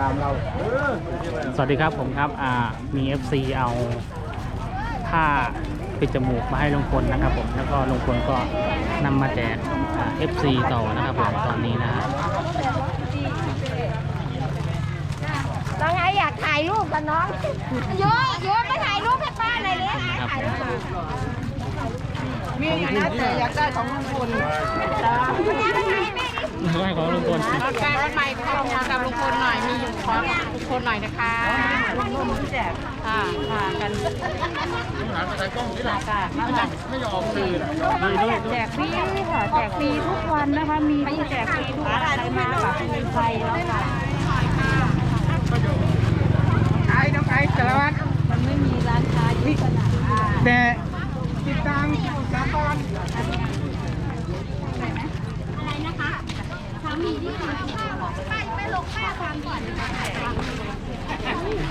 ตามเราสวัสดีครับผมครับอ่ามี FC เอาผ้าปิดจมูกมาให้ลุงพลนะครับผมแล้วก็ลุงพลก็นำมาแจกอ่า FC ต่อนะครับผมตอนนี้นะฮะน้องไออยากถ่ายรูปกับน้องโยโยมาถ่ายรูปให้ป้าหน่อยเลยครับผมมีอยู่นะแต่อยากได้ของลุงพล ไม่ให้ของลุงพลรถแป้งรถใหม่ขอบคุณกับลุงพลหน่อย มีอยู่ขอลุงพลหน่อยนะคะร่วมแจกค่ะค่ะกันค่ะไม่ยอมซื้อแจกฟรีค่ะแจกฟรีทุกวันนะคะ มีที่แจกฟรีทุกวันอะไรมาค่ะมีไฟแล้วค่ะไอ้น้องไอ้สารวัตรมันไม่มีร้านค้าเยอะขนาดนี้แต่ติดตามสาบอน อะไรนะคะสามีที่มาไปไปลงแม่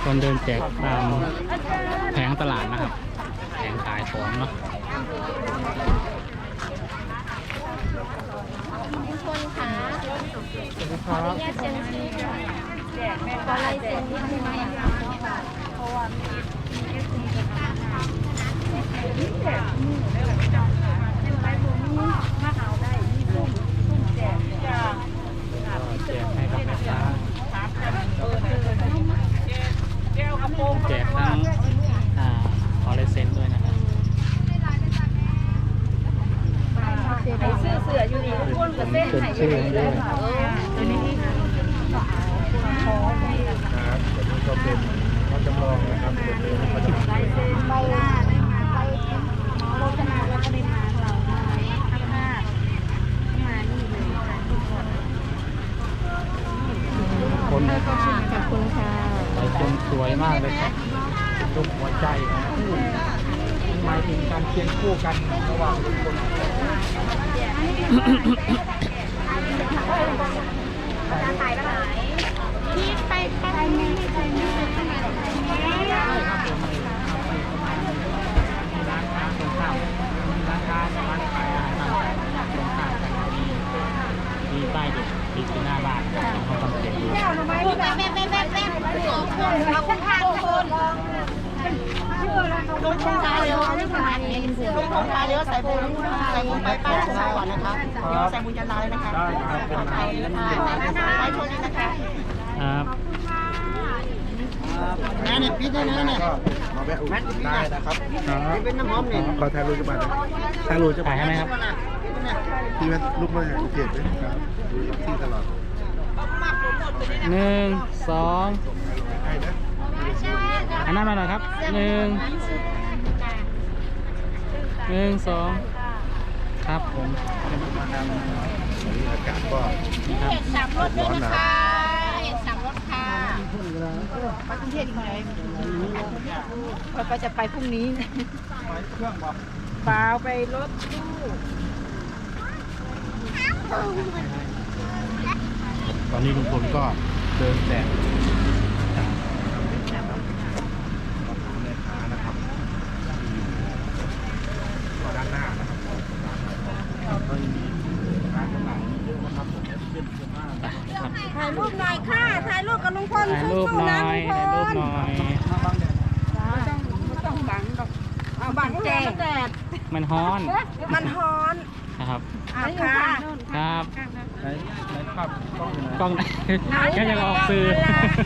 คนเดินแจกตามแผงตลาดนะครับ แผงขายของเนาะคนขาขออนุญาตเซ็นชื่อขอลายเซ็นนิดนึงเพราะว่ามีมาเอาได้มีซุ่มซุ่มแจกจ้า แจกให้กับแม่ค้า แจกทั้งอ่าคอเลเซนด้วยนะครับไอ้เสื้อเสืออยู่นี่ทุกคนกับเส้นขึ้นไข่ชื่อให้ด้วยครับเดี๋ยวนี้ก็เป็นเขาจำลองนะครับเป็นเขาจำลองไปล่าได้มาไปโฆษณาแล้วก็ได้มาเราข้างหน้ามานี่เลยค่ะทุกคนคนขอบคุณค่ะหลายค นสวยมากเลยครับรูปหัวใจนะครับหมายถึงการเคียงคู่กันระหว่างลุงพลถ่ายไปที่ไปไปไม่ไปไม่ไปข้างในใช่ครับผมมีร้ารงข้ามมีร้านค้าร้านขายอาหารตามสั่กันมีมีป้ายเด็กติดอยู่หน้าบ้านเขาทำเสียงดู พูดไปแม่แม่แม่แม่ เอาข้างข้างคนลงคงตาเร็วไม่ประมาณนี้เสือลุงพลมาเลี้ยวใส่บุญใส่บุญไปป้าชมก่อนนะคะเลี้ยวใส่บุญจันทร์ลาเลยนะคะได้ครับปลอดภัยนะคะไปชนนี้นะคะครับแม่เนี่ยพี่ได้นะเนี่ยมาแวะอุดหนุนได้นะครับนี่เป็นน้ำหอมนี่ขอถ่ายรูปจะมาถ่ายรูปจะถ่ายให้ไหมครับพี่แม่ลูกมาจากกรุงเทพด้วยครับที่ตลอดหนึ่งสอง ใกล้นะอันนั้นมาหน่อยครับหนึ่งหนึ่งสองครับผมวันนี้อากาศก็ครับเห็ดสามรสด้วยนะคะเห็ดสามรสค่ะไปกรุงเทพอีกไหมเราจะไปพรุ่งนี้เปล่าไปรถตู้ตอนนี้ลุงพลก็เดินแจกแม่ค้านะครับก็ด้านหน้านะครับก็ยังมีร้านจำหน่ายเยอะนะครับผมเช่นเสื้อผ้า ไปครับ ถ่ายรูปหน่อยค่ะ ถ่ายรูปกับลุงพลถ่ายรูปหน่อยถ่ายรูปหน่อยไม่ต้องบังดอกเอาบังแจกแดดมันฮ้อนมันฮ้อนนะครับ อะค่ะครับไหนไหนภาพกล้องอยู่ไหนกล้อง ก็ยังออกสื่อ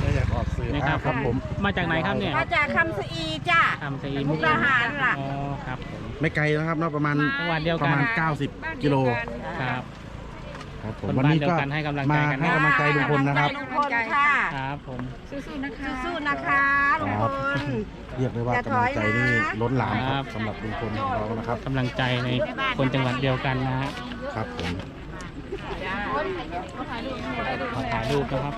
ไม่อยากออกสื่อนะนะคครัรับบครับผม มาจากไหนครับเนี่ยมาจากคำสะอีจ้าทำสีมุกดาหารล่ะ อ๋อครับผม ไม่ไกลนะครับเนาะประมาณจังหวัดเดียวประกันมาณ 90 กิโล ครับ ครับผมคนวันนี้บ้านเดีก็ยวกันให้กำลังใจมากันให้กำลังใจลุงพลนะครับลุงพลค่ะ ครับผม สู้ๆนะคะสู้ๆนะคะลุงพล เรียกได้ว่าอย่ากำลังใจนี่ถอยนะล้นหลามครับสำหรับลุงพลของเรานะครับกำลังใจในคนจังหวัดเดียวกันนะฮะครับผม ขอถ่ายรูปนะครับ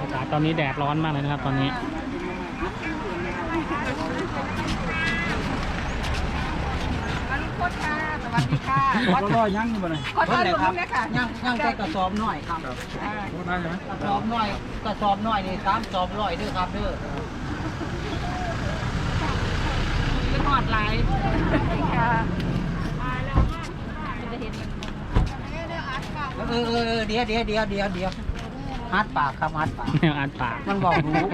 อากาศตอนนี้แดดร้อนมากเลยนะครับ ตอนนี้ลุงพลค่ะสวัสดีค่ะรอยยังอยู่บ่เนี่ยขอโทษลุงเลยค่ะย่างย่างแต่กระสอบหน่อยครับพูดได้ใช่ไหมกระสอบหน่อยกระสอบหน่อยนี่สามสอบร้อยเด้อครับเด้อเป็นหอดไหลค่ะ อเออเออเดี๋ยวเดี๋ยวเดี๋ยวเดี๋ยวเดี๋ยวฮัดปากครับฮัดปาก แนวอ่านปากมันบอกรู้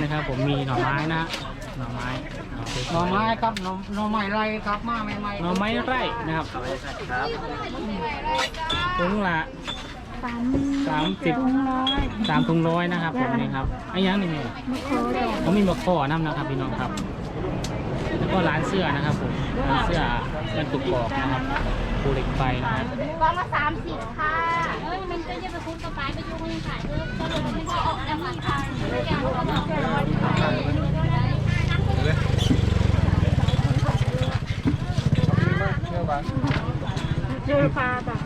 นะครับผมมีหน่อไม้นะหน่อไม้หน่อไม้ครับหน่อหน่อไม้ไรครับมาใหม่ๆหน่อไม้ไร่นะครับถุงละสามสิบสามถุงร้อยนะครับผมนี่ครับไอ้ยังนี่มีเขามีบะขอน้ำนะครับพี่น้องครับ แล้วก็ร้านเสื้อนะครับผมร้านเสื้อมันตุกกอบนะครับภูเหล็กไฟนะครับกล่องละสามสิบค่ะเอ้ยมันจะจะไปคุ้มกระป๋ายไปยุ่งขายเออก็เลยไม่ออกแล้วมันค่ะอย่างเราต้องเชื่อบ้าเจอปลาจ้ะ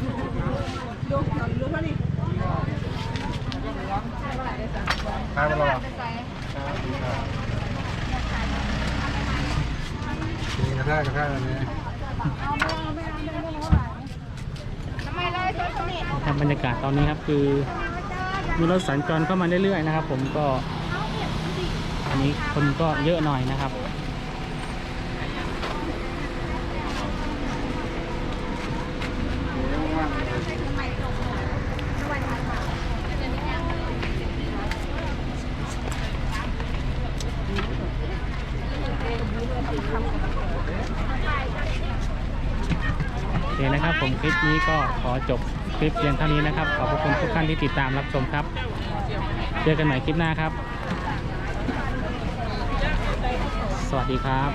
ทานมาหรอนี่กระแทกก ระแทกอันนี้ครับบรรยากาศตอนนี้ครับคือมีรถสัญจรเข้ามาเรื่อยๆนะครับ ผมก็ อันนี้คนก็เยอะหน่อยนะครับ โอเคนะครับ ผมคลิ ปนี้ก็ขอจบคลิปเพียงเท่านี้นะครับ ขอบพระคุณทุกท่านที่ติดตามรับชมครับ เจอกันใหม่คลิปหน้าครับ สวัสดีครับ